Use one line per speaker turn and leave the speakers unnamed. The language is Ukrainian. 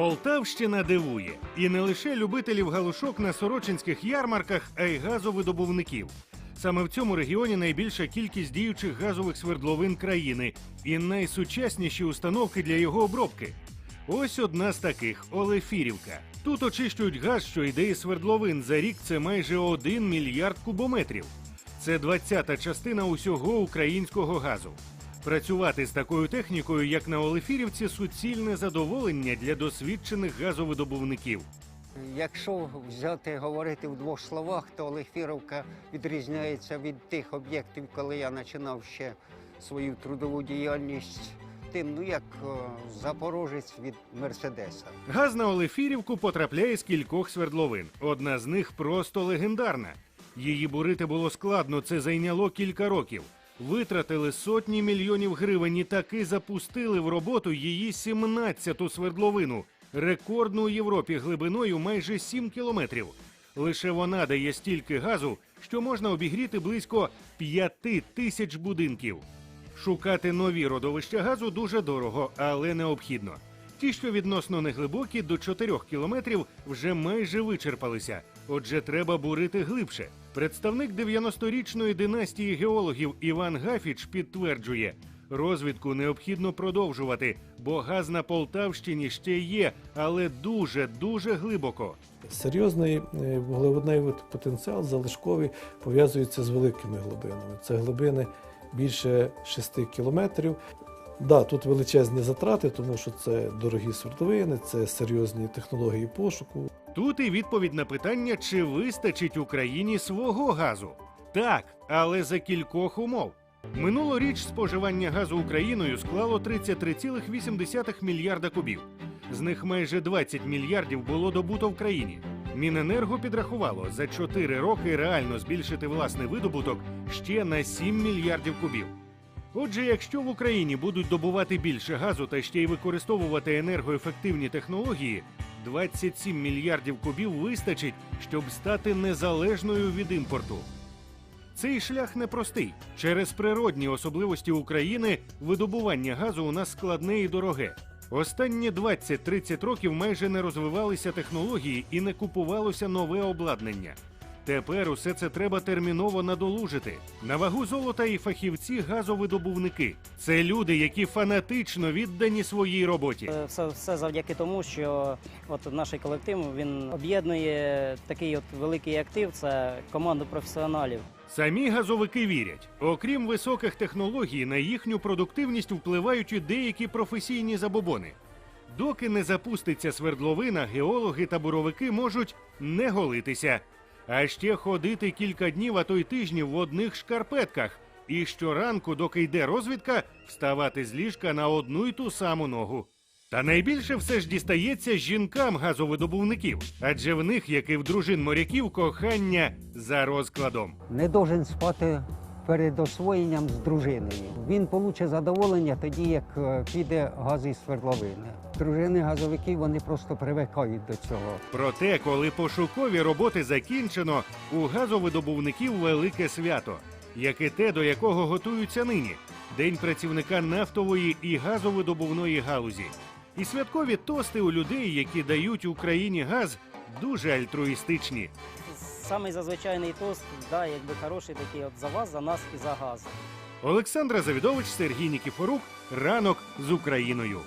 Полтавщина дивує і не лише любителів галушок на сорочинських ярмарках, а й газовидобувників. Саме в цьому регіоні найбільша кількість діючих газових свердловин країни і найсучасніші установки для його обробки. Ось одна з таких Олефірівка. Тут очищують газ, що йде із свердловин. За рік це майже 1 мільярд кубометрів. Це 20-та частина усього українського газу. Працювати з такою технікою, як на Олефірівці, суцільне задоволення для досвідчених газовидобувників.
Якщо взяти говорити в двох словах, то Олефіровка відрізняється від тих об'єктів, коли я починав ще свою трудову діяльність. Тим, ну як о, запорожець від Мерседеса.
Газ на Олефірівку потрапляє з кількох свердловин. Одна з них просто легендарна. Її бурити було складно, це зайняло кілька років. Витратили сотні мільйонів гривень і таки запустили в роботу її 17-ту свердловину, рекордну у Європі глибиною майже 7 кілометрів. Лише вона дає стільки газу, що можна обігріти близько 5 тисяч будинків. Шукати нові родовища газу дуже дорого, але необхідно. Ті, що відносно неглибокі, до 4 кілометрів вже майже вичерпалися. Отже, треба бурити глибше. Представник 90-річної династії геологів Іван Гафіч підтверджує, розвідку необхідно продовжувати, бо газ на Полтавщині ще є, але дуже дуже глибоко.
Серйозний е, вуглеводневий потенціал залишковий пов'язується з великими глибинами. Це глибини більше 6 кілометрів. Да, тут величезні затрати, тому що це дорогі свердловини, це серйозні технології пошуку.
Тут і відповідь на питання, чи вистачить Україні свого газу. Так, але за кількох умов. Минулоріч споживання газу Україною склало 33,8 мільярда кубів. З них майже 20 мільярдів було добуто в країні. Міненерго підрахувало за 4 роки реально збільшити власний видобуток ще на 7 мільярдів кубів. Отже, якщо в Україні будуть добувати більше газу та ще й використовувати енергоефективні технології, 27 мільярдів кубів вистачить, щоб стати незалежною від імпорту. Цей шлях непростий. Через природні особливості України видобування газу у нас складне і дороге. Останні 20-30 років майже не розвивалися технології і не купувалося нове обладнання. Тепер усе це треба терміново надолужити. На вагу золота і фахівці газовидобувники. Це люди, які фанатично віддані своїй роботі.
Е, Все, все завдяки тому, що от наш колектив він об'єднує такий от великий актив. Це команду професіоналів.
Самі газовики вірять, окрім високих технологій, на їхню продуктивність впливають і деякі професійні забобони. Доки не запуститься свердловина, геологи та буровики можуть не голитися, а ще ходити кілька днів, а то й тижнів в одних шкарпетках. І щоранку, доки йде розвідка, вставати з ліжка на одну й ту саму ногу. Та найбільше все ж дістається жінкам газовидобувників, адже в них, як і в дружин моряків, кохання за розкладом.
Не должен спати перед освоєнням з дружиною. Він получить задоволення тоді, як е, піде газ із свердловини. Дружини газовиків вони просто привикають до цього.
Проте, коли пошукові роботи закінчено, у газовидобувників велике свято, як і те, до якого готуються нині День працівника нафтової і газовидобувної галузі. І святкові тости у людей, які дають Україні газ, дуже альтруїстичні.
Самий зазвичайний тост, да, якби хороший такий от за вас, за нас і за газ.
Олександра Завідович, Сергій Нікіфорук. Ранок з Україною.